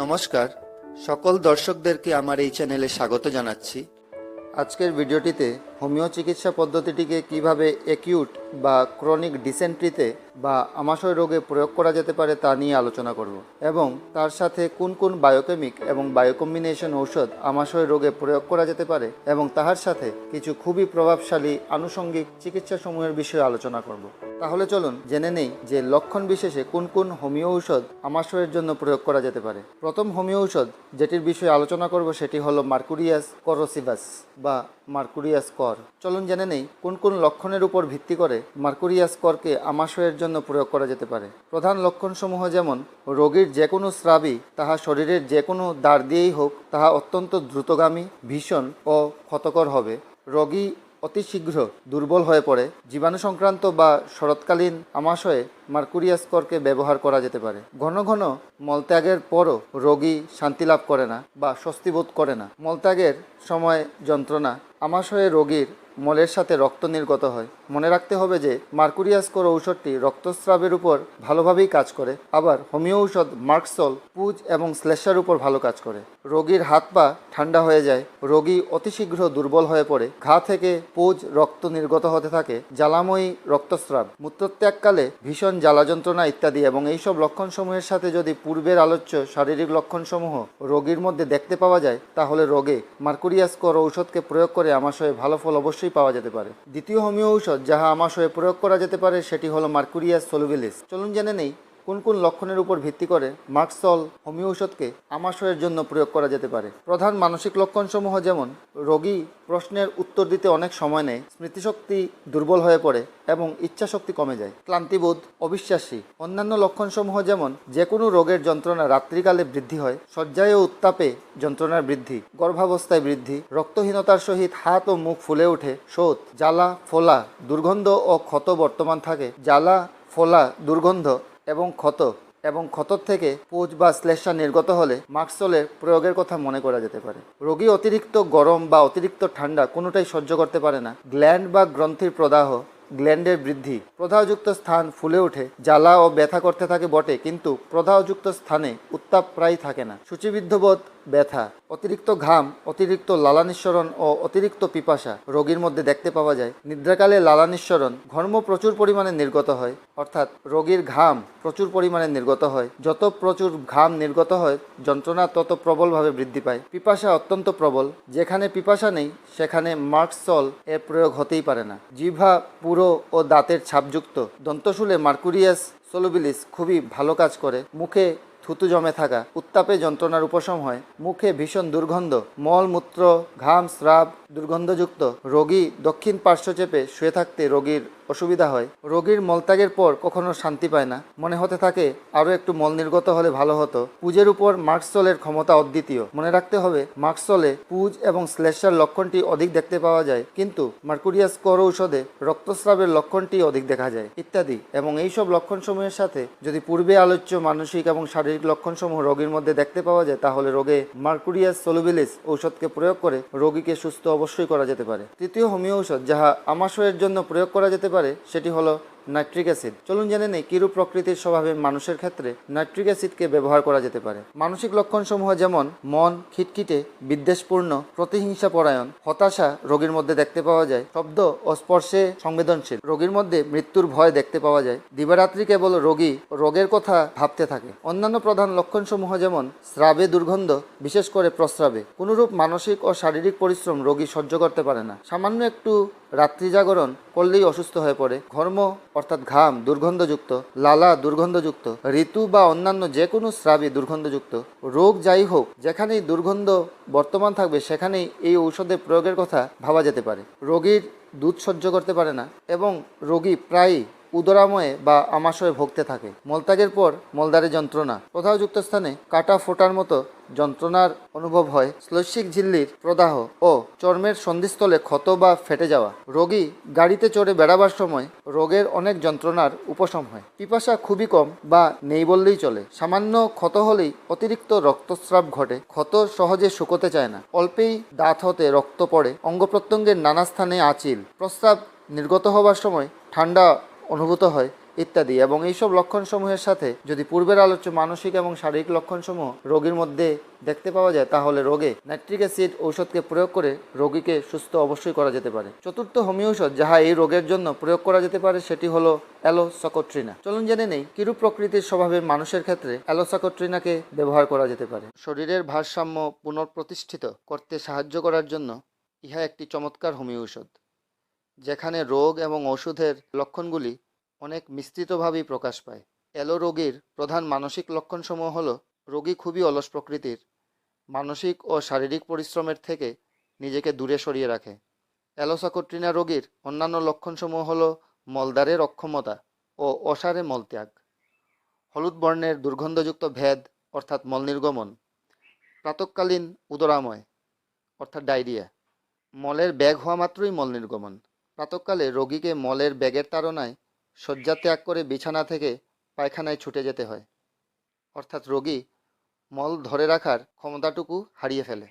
নমস্কার। সকল দর্শকদেরকে আমার এই চ্যানেলে স্বাগত জানাচ্ছি। আজকের ভিডিওটিতে হোমিও চিকিৎসা পদ্ধতিটিকে কীভাবে অ্যাকিউট বা ক্রনিক ডিসেন্ট্রিতে বা আমাশয় রোগে প্রয়োগ করা যেতে পারে তা নিয়ে আলোচনা করব এবং তার সাথে কোন কোন বায়োকেমিক এবং বায়োকম্বিনেশন ঔষধ আমাশয় রোগে প্রয়োগ করা যেতে পারে এবং তাহার সাথে কিছু খুবই প্রভাবশালী আনুষঙ্গিক চিকিৎসা সমূহের বিষয়ে আলোচনা করব। তাহলে চলুন জেনে নেই যে লক্ষণ বিশেষে কোন কোন হোমিও ঔষধ আমাশয়ের জন্য প্রয়োগ করা যেতে পারে। প্রথম হোমিও ঔষধ যেটির বিষয়ে আলোচনা করব সেটি হলো মার্কুরিয়াস করোসিভাস বা মার্কুরিয়াস কর। চলুন জেনে নেই কোন কোন লক্ষণের উপর ভিত্তি করে মার্কুরিয়াস করকে আমাশয়ের জন্য প্রয়োগ করা যেতে পারে। প্রধান লক্ষণসমূহ যেমন, রোগীর যে কোনো স্রাবই তাহা শরীরের যে কোনো দ্বার দিয়েই হোক, তাহা অত্যন্ত দ্রুতগামী, ভীষণ ও ক্ষতকর হবে। রোগী অতি শীঘ্র দুর্বল হয়ে পড়ে, জীবাণু সংক্রান্ত বা শরৎকালীন আমাশয়ে মার্কুরিয়াস করকে ব্যবহার করা যেতে পারে। ঘন ঘন মলত্যাগের পরও রোগী শান্তি লাভ করে না বা স্বস্তিবোধ করে না। মলত্যাগের সময় যন্ত্রণা, আমাশয়ে রোগীর মলের সাথে রক্ত নির্গত হয়। মনে রাখতে হবে যে মার্কুরিয়াস কর ঔষধটি রক্তস্রাবের উপর ভালোভাবেই কাজ করে। আবার হোমিও ঔষধ মার্কসল, পুজ এবং শ্লেষার উপর ভালো কাজ করে। রোগীর হাত পা ঠান্ডা হয়ে যায়। রোগী অতি শীঘ্র দুর্বল হয়ে পড়ে। ঘা থেকে পুজ রক্ত নির্গত হতে থাকে। জ্বালাময়ী রক্তস্রাব, মূত্রত্যাগকালে ভীষণ জ্বালা যন্ত্রণা ইত্যাদি এবং এইসব লক্ষণসমূহের সাথে যদি পূর্বের আলোচ্য শারীরিক লক্ষণসমূহ রোগীর মধ্যে দেখতে পাওয়া যায়, তাহলে রোগে মার্কুরিয়াস কর ঔষধকে প্রয়োগ করে আমাশয়ে ভালো ফল অবশ্যই পাওয়া যেতে পারে। দ্বিতীয় হোমিও ঔষধ যাহা আমাশয়ে প্রয়োগ করা যেতে পারে, সেটি হলো মার্কুরিয়াস সলুবিলিস। চলুন জেনে নেই কোন কোন লক্ষণের উপর ভিত্তি করে মার্কসল হোমিও ঔষধকে আমাশয়ের জন্য প্রয়োগ করা যেতে পারে? প্রধান মানসিক লক্ষণসমূহ যেমন, রোগী প্রশ্নের উত্তর দিতে অনেক সময় নেয়, স্মৃতিশক্তি দুর্বল হয়ে পড়ে এবং ইচ্ছাশক্তি কমে যায়। ক্লান্তিবোধ, অবিশ্বাসী। অন্যান্য লক্ষণসমূহ যেমন যে কোনো রোগের যন্ত্রণা রাত্রিকালে বৃদ্ধি হয়, শয্যায় ও উত্তাপে যন্ত্রণার বৃদ্ধি, গর্ভাবস্থায় বৃদ্ধি, রক্তহীনতার সহিত হাত ও মুখ ফুলে ওঠে, শোধ, জ্বালা, ফোলা, দুর্গন্ধ ও ক্ষত বর্তমান থাকে। জ্বালা, ফোলা, দুর্গন্ধ এবং ক্ষত, এবং ক্ষতর থেকে পুজ বা শ্লেষা নির্গত হলে মাক্সলের প্রয়োগের কথা মনে করা যেতে পারে। রোগী অতিরিক্ত গরম বা অতিরিক্ত ঠান্ডা কোনোটাই সহ্য করতে পারে না। গ্ল্যান্ড বা গ্রন্থির প্রদাহ গ্ল্যান্ডের বৃদ্ধি। প্রদাহযুক্ত স্থান ফুলে ওঠে, জ্বালা ও ব্যথা করতে থাকে বটে, কিন্তু প্রদাহযুক্ত স্থানে উত্তাপ প্রায় থাকে না। সূচিবিদ্ধবোধ ব্যথা, অতিরিক্ত ঘাম, অতিরিক্ত লালানিঃসরণ ও অতিরিক্ত পিপাসা রোগীর মধ্যে দেখতে পাওয়া যায়। নিদ্রাকালে লালানিঃসরণ ঘর্ম প্রচুর পরিমাণে নির্গত হয়, অর্থাৎ রোগীর ঘাম প্রচুর পরিমাণে নির্গত হয়। যত প্রচুর ঘাম নির্গত হয়, যন্ত্রণা তত প্রবলভাবে বৃদ্ধি পায়। পিপাসা অত্যন্ত প্রবল, যেখানে পিপাসা নেই, সেখানে মার্কসল এর প্রয়োগ হতেই পারে না। জিভা, পুরো ও দাঁতের ছাপযুক্ত দন্তশুলে মার্কুরিয়াস সোলোবিলিস খুবই ভালো কাজ করে। মুখে থুতু জমে থাকা, উত্তাপে যন্ত্রণার উপশম হয়। মুখে ভীষণ দুর্গন্ধ মলমূত্র ঘাম, স্রাব, দুর্গন্ধযুক্ত, রোগী দক্ষিণ পার্শ্ব চেপে শুয়ে থাকতে রোগীর অসুবিধা হয়। রোগীর মলত্যাগের পর কখনো শান্তি পায় না। মনে হতে থাকে, আরও একটু মল নির্গত হলে ভালো হতো। পুজের উপর মার্কসলের ক্ষমতা অদ্বিতীয়। মনে রাখতে হবে, মার্কসলে পুজ এবং শ্লেষার লক্ষণটি অধিক দেখতে পাওয়া যায়। কিন্তু মার্কুরিয়াস কর ঔষধে রক্তস্রাবের লক্ষণটি অধিক দেখা যায়, ইত্যাদি। এবং এইসব লক্ষণসমূহের সাথে যদি পূর্বে আলোচ্য মানসিক এবং শারীরিক লক্ষণসমূহ রোগীর মধ্যে দেখতে পাওয়া যায়, তাহলে রোগে মার্কুরিয়াস সোলুবিলিস ঔষধকে প্রয়োগ করে রোগীকে সুস্থ অবশ্যই করা যেতে পারে। তৃতীয় হোমিও ঔষধ, যাহা আমাশয়ের জন্য প্রয়োগ করা যেতে পারে সেটি হলো নাইট্রিক অ্যাসিড। চলুন জেনে নেই কিরূপ প্রকৃতির স্বভাবে মানুষের ক্ষেত্রে নাইট্রিক অ্যাসিডকে ব্যবহার করা যেতে পারে। মানসিক লক্ষণসমূহ যেমন, মন, খিটখিটে, বিদ্বেষপূর্ণ প্রতিহিংসা পরায়ণ হতাশা রোগীর মধ্যে দেখতে পাওয়া যায়, শব্দ ও স্পর্শে সংবেদনশীল, রোগীর মধ্যে মৃত্যুর ভয় দেখতে পাওয়া যায়। দিবারাত্রি কেবল রোগী রোগের কথা ভাবতে থাকে। অন্যান্য প্রধান লক্ষণসমূহ যেমন, স্রাবে দুর্গন্ধ, বিশেষ করে প্রস্রাবে। কোনোরূপ মানসিক ও শারীরিক পরিশ্রম রোগী সহ্য করতে পারে না। সামান্য একটু রাত্রি জাগরণ করলেই অসুস্থ হয়ে পড়ে। ঘর্ম অর্থাৎ ঘাম দুর্গন্ধযুক্ত, লালা দুর্গন্ধযুক্ত, ঋতু বা অন্যান্য যে কোনো স্রাবই দুর্গন্ধযুক্ত, রোগ যাই হোক, যেখানেই দুর্গন্ধ বর্তমান থাকবে সেখানেই এই ঔষধের প্রয়োগের কথা ভাবা যেতে পারে। রোগীর দুধ সহ্য করতে পারে না এবং রোগী প্রায়ই উদরাময়ে বা আমাশয়ে ভুগতে থাকে। মলত্যাগের পর মলদারে যন্ত্রণা। প্রদাহযুক্ত স্থানে কাটা ফোটার মতো যন্ত্রণার অনুভব হয়। শ্লৈষিক ঝিল্লির প্রদাহ ও চর্মের সন্ধিস্থলে ক্ষত বা ফেটে যাওয়া। রোগী গাড়িতে চড়ে বেড়াবার সময় রোগের অনেক যন্ত্রণার উপশম হয়। পিপাসা খুবই কম বা নেই বললেই চলে। সামান্য ক্ষত হলেই অতিরিক্ত রক্তস্রাব ঘটে। ক্ষত সহজে শুকোতে চায় না। অল্পেই দাঁত হতে রক্ত পড়ে। অঙ্গ প্রত্যঙ্গের নানা স্থানে আঁচিল। প্রস্রাব নির্গত হবার সময় ঠান্ডা অনুভূত হয়, ইত্যাদি। এবং এইসব লক্ষণসমূহের সাথে যদি পূর্বের আলোচ্য মানসিক এবং শারীরিক লক্ষণসমূহ রোগীর মধ্যে দেখতে পাওয়া যায়, তাহলে রোগে নাইট্রিক অ্যাসিড ঔষধকে প্রয়োগ করে রোগীকে সুস্থ অবশ্যই করা যেতে পারে। চতুর্থ হোমিও ঔষধ যাহা এই রোগের জন্য প্রয়োগ করা যেতে পারে, সেটি হলো অ্যালোসকোট্রিনা। চলুন জেনে নেই, কিরূপ প্রকৃতির স্বভাবের মানুষের ক্ষেত্রে অ্যালোসকোট্রিনাকে ব্যবহার করা যেতে পারে? শরীরের ভারসাম্য পুনঃপ্রতিষ্ঠিত করতে সাহায্য করার জন্য ইহা একটি চমৎকার হোমিও ঔষধ। যেখানে রোগ এবং ওষুধের লক্ষণগুলি অনেক মিশ্রিতভাবেই প্রকাশ পায়। এলো রোগীর প্রধান মানসিক লক্ষণসমূহ হল, রোগী খুবই অলস প্রকৃতির, মানসিক ও শারীরিক পরিশ্রমের থেকে নিজেকে দূরে সরিয়ে রাখে। অ্যালোসাকোট্রিনা রোগীর অন্যান্য লক্ষণসমূহ হল মলদারের অক্ষমতা ও অসারে মলত্যাগ, হলুদ বর্ণের দুর্গন্ধযুক্ত ভেদ অর্থাৎ মল নির্গমন, প্রাতকালীন উদরাময় অর্থাৎ ডায়রিয়া, মলের ব্যাগ হওয়া মাত্রই মল নির্গমন। প্রাতকালে রোগীকে মলের ব্যাগের তাড়নায় শয্যা ত্যাগ করে বিছানা থেকে পায়খানায় ছুটে যেতে হয়। অর্থাৎ রোগী মল ধরে রাখার ক্ষমতাটুকু হারিয়ে ফেলে।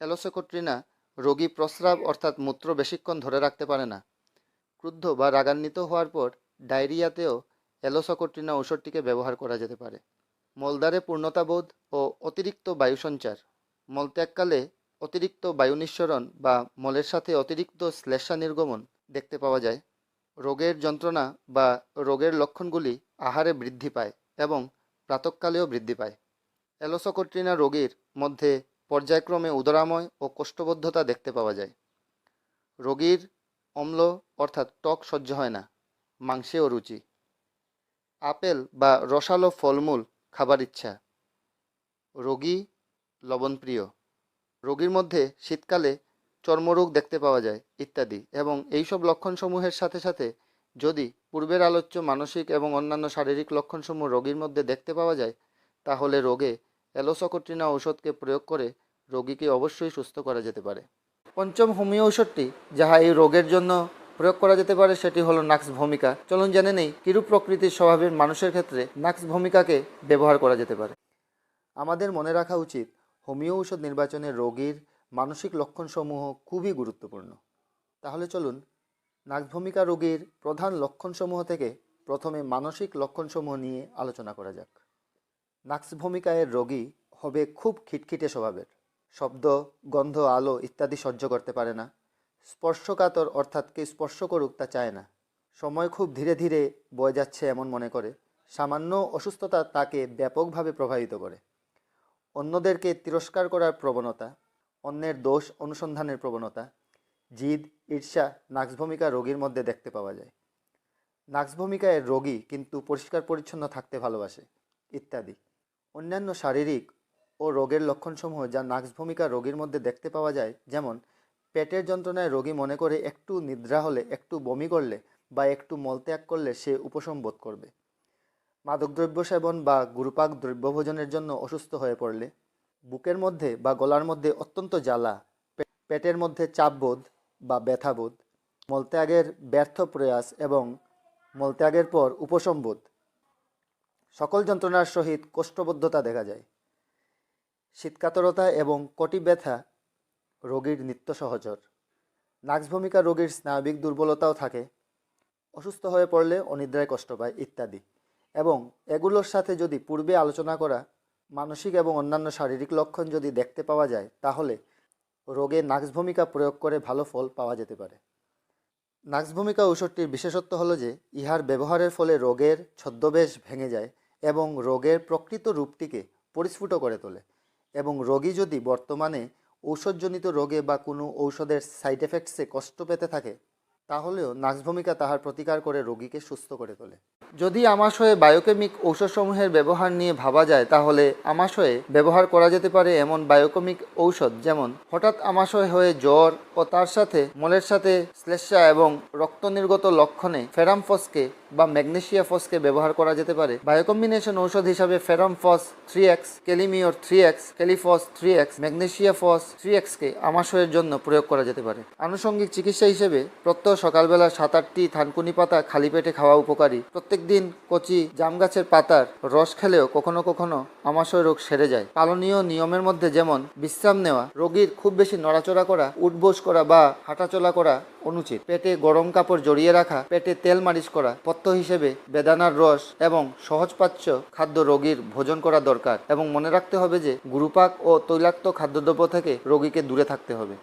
অ্যালোসেকোট্রিনা রোগী প্রস্রাব অর্থাৎ মূত্র বেশিক্ষণ ধরে রাখতে পারে না। ক্রুদ্ধ বা রাগান্বিত হওয়ার পর ডায়রিয়াতেও অ্যালোসকোট্রিনা ঔষধটিকে ব্যবহার করা যেতে পারে। মলদ্বারে পূর্ণতাবোধ ও অতিরিক্ত বায়ু সঞ্চার মলত্যাগকালে অতিরিক্ত বায়ু নিঃসরণ বা মলের সাথে অতিরিক্ত শ্লেষা নির্গমন দেখতে পাওয়া যায়। রোগের যন্ত্রণা বা রোগের লক্ষণগুলি আহারে বৃদ্ধি পায় এবং প্রাতকালেও বৃদ্ধি পায়। অ্যালোসকোট্রিনা রোগীর মধ্যে পর্যায়ক্রমে উদরাময় ও কোষ্ঠবদ্ধতা দেখতে পাওয়া যায়। রোগীর অম্ল অর্থাৎ টক সহ্য হয় না মাংসেও রুচি। আপেল বা রসালো ফলমূল খাবার ইচ্ছা। রোগী লবণপ্রিয়। রোগীর মধ্যে শীতকালে চর্মরোগ দেখতে পাওয়া যায়, ইত্যাদি। এবং এইসব লক্ষণসমূহের সাথে সাথে যদি পূর্বের আলোচ্য মানসিক এবং অন্যান্য শারীরিক লক্ষণসমূহ রোগীর মধ্যে দেখতে পাওয়া যায়, তাহলে রোগে অ্যালোসকোট্রিনা ঔষধকে প্রয়োগ করে রোগীকে অবশ্যই সুস্থ করা যেতে পারে। পঞ্চম হোমিও ঔষধটি, যাহা এই রোগের জন্য প্রয়োগ করা যেতে পারে, সেটি হলো নাক্স ভূমিকা। চলুন জেনে নেই, কিরূপ প্রকৃতির স্বভাবের মানুষের ক্ষেত্রে নাক্স ভূমিকাকে ব্যবহার করা যেতে পারে। আমাদের মনে রাখা উচিত, হোমিও ঔষধ নির্বাচনে রোগীর মানসিক লক্ষণসমূহ খুবই গুরুত্বপূর্ণ। তাহলে চলুন, নাকভূমিকা রোগীর প্রধান লক্ষণসমূহ থেকে প্রথমে মানসিক লক্ষণসমূহ নিয়ে আলোচনা করা যাক। নাক্স ভূমিকায়ের রোগী হবে খুব খিটখিটে স্বভাবের। শব্দ, গন্ধ, আলো ইত্যাদি সহ্য করতে পারে না। স্পর্শকাতর অর্থাৎ কে স্পর্শ করুক তা চায় না। সময় খুব ধীরে ধীরে বয়ে যাচ্ছে এমন মনে করে। সামান্য অসুস্থতা তাকে ব্যাপকভাবে প্রভাবিত করে। অন্যদেরকে তিরস্কার করার প্রবণতা অন্যের দোষ অনুসন্ধানের প্রবণতা, জিদ, ঈর্ষা নাক্সভূমিকা রোগীর মধ্যে দেখতে পাওয়া যায়। নাক্সভূমিকায় রোগী কিন্তু পরিষ্কার পরিচ্ছন্ন থাকতে ভালোবাসে, ইত্যাদি। অন্যান্য শারীরিক ও রোগের লক্ষণসমূহ যা নাক্সভূমিকা রোগীর মধ্যে দেখতে পাওয়া যায়, যেমন পেটের যন্ত্রণায় রোগী মনে করে একটু নিদ্রা হলে, একটু বমি করলে বা একটু মলত্যাগ করলে সে উপশম বোধ করবে। মাদকদ্রব্য সেবন বা গুরুপাক দ্রব্যভোজনের জন্য অসুস্থ হয়ে পড়লে বুকের মধ্যে বা গলার মধ্যে অত্যন্ত জ্বালা পেটের মধ্যে চাপবোধ বা ব্যথাবোধ, মলত্যাগের ব্যর্থ প্রয়াস এবং মলত্যাগের পর উপশমবোধ। সকল যন্ত্রণার সহিত কোষ্ঠবদ্ধতা দেখা যায়। শীতকাতরতা এবং কটি ব্যথা রোগীর নিত্য সহচর। নাক্সভূমিকা রোগীর স্নায়বিক দুর্বলতাও থাকে। অসুস্থ হয়ে পড়লে অনিদ্রায় কষ্ট পায় ইত্যাদি। এবং এগুলোর সাথে যদি পূর্বে আলোচনা করা মানসিক এবং অন্যান্য শারীরিক লক্ষণ যদি দেখতে পাওয়া যায়, তাহলে রোগে নাক্স ভূমিকা প্রয়োগ করে ভালো ফল পাওয়া যেতে পারে। নাক্স ভূমিকা ঔষধটির বিশেষত্ব হলো যে, ইহার ব্যবহারের ফলে রোগের ছদ্মবেশ ভেঙে যায় এবং রোগের প্রকৃত রূপটিকে পরিস্ফুট করে তোলে এবং রোগী যদি বর্তমানে ঔষধজনিত রোগে বা কোনো ঔষধের সাইড এফেক্টসে কষ্ট পেতে থাকে, তাহলেও নাক্স ভূমিকা তাহার প্রতিকার করে রোগীকে সুস্থ করে তোলে। যদি আমাশয়ে বায়োকেমিক ঔষধসমূহের ব্যবহার নিয়ে ভাবা যায়, তাহলে আমাশয়ে ব্যবহার করা যেতে পারে এমন বায়োকেমিক ঔষধ, যেমন হঠাৎ আমাশয় হয়ে জ্বর ও তার সাথে মলের সাথে শ্লেষা এবং রক্ত নির্গত লক্ষণে ফেরামফসকে বা ম্যাগনেশিয়া ফসকে ব্যবহার করা যেতে পারে। বায়োকম্বিনেশন ঔষধ হিসাবে ferrum phos three X, kali mur three X, kali phos three X, magnesia phos three এক্সকে আমাশয়ের জন্য প্রয়োগ করা যেতে পারে। আনুষঙ্গিক চিকিৎসা হিসেবে প্রত্যহ সকালবেলা সাত আটটি থানকুনি পাতা খালি পেটে খাওয়া উপকারী। প্রত্যেকদিন কচি জাম গাছের পাতার রস খেলেও কখনো কখনো আমাশয় রোগ সেরে যায়। পালনীয় নিয়মের মধ্যে যেমন বিশ্রাম নেওয়া, রোগীর খুব বেশি নড়াচড়া করা, উঠবোস করা বা হাঁটাচলা করা অনুচিত। পেটে গরম কাপড় জড়িয়ে রাখা, পেটে তেল মালিশ করা, পথ্য হিসেবে বেদানার রস এবং সহজপাচ্য খাদ্য রোগীর ভোজন করা দরকার এবং মনে রাখতে হবে যে গুরুপাক ও তৈলাক্ত খাদ্যদ্রব্য থেকে রোগীকে দূরে থাকতে হবে।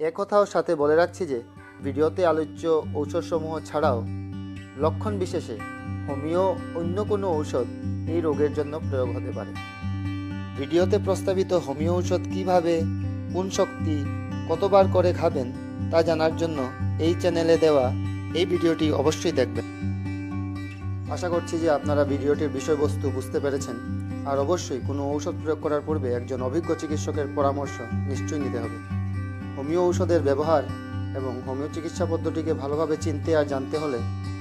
একথাও সাথে বলে রাখছি যে, ভিডিওতে আলোচ্য ঔষধসমূহ ছাড়াও লক্ষণ বিশেষে হোমিও অন্য কোনো ঔষধ এই রোগের জন্য প্রয়োগ হতে পারে। ভিডিওতে প্রস্তাবিত হোমিও ঔষধ কীভাবে, কোন শক্তি কতবার করে খাবেন তা জানার জন্য এই চ্যানেলে দেওয়া এই ভিডিওটি অবশ্যই দেখবেন। আশা করছি যে আপনারা ভিডিওটির বিষয়বস্তু বুঝতে পেরেছেন। আর অবশ্যই কোনো ঔষধ প্রয়োগ করার পূর্বে একজন অভিজ্ঞ চিকিৎসকের পরামর্শ নিশ্চয়ই নিতে হবে। হোমিও ঔষধের ব্যবহার এবং হোমিও চিকিৎসা পদ্ধতিকে ভালোভাবে চিনতে আর জানতে হলে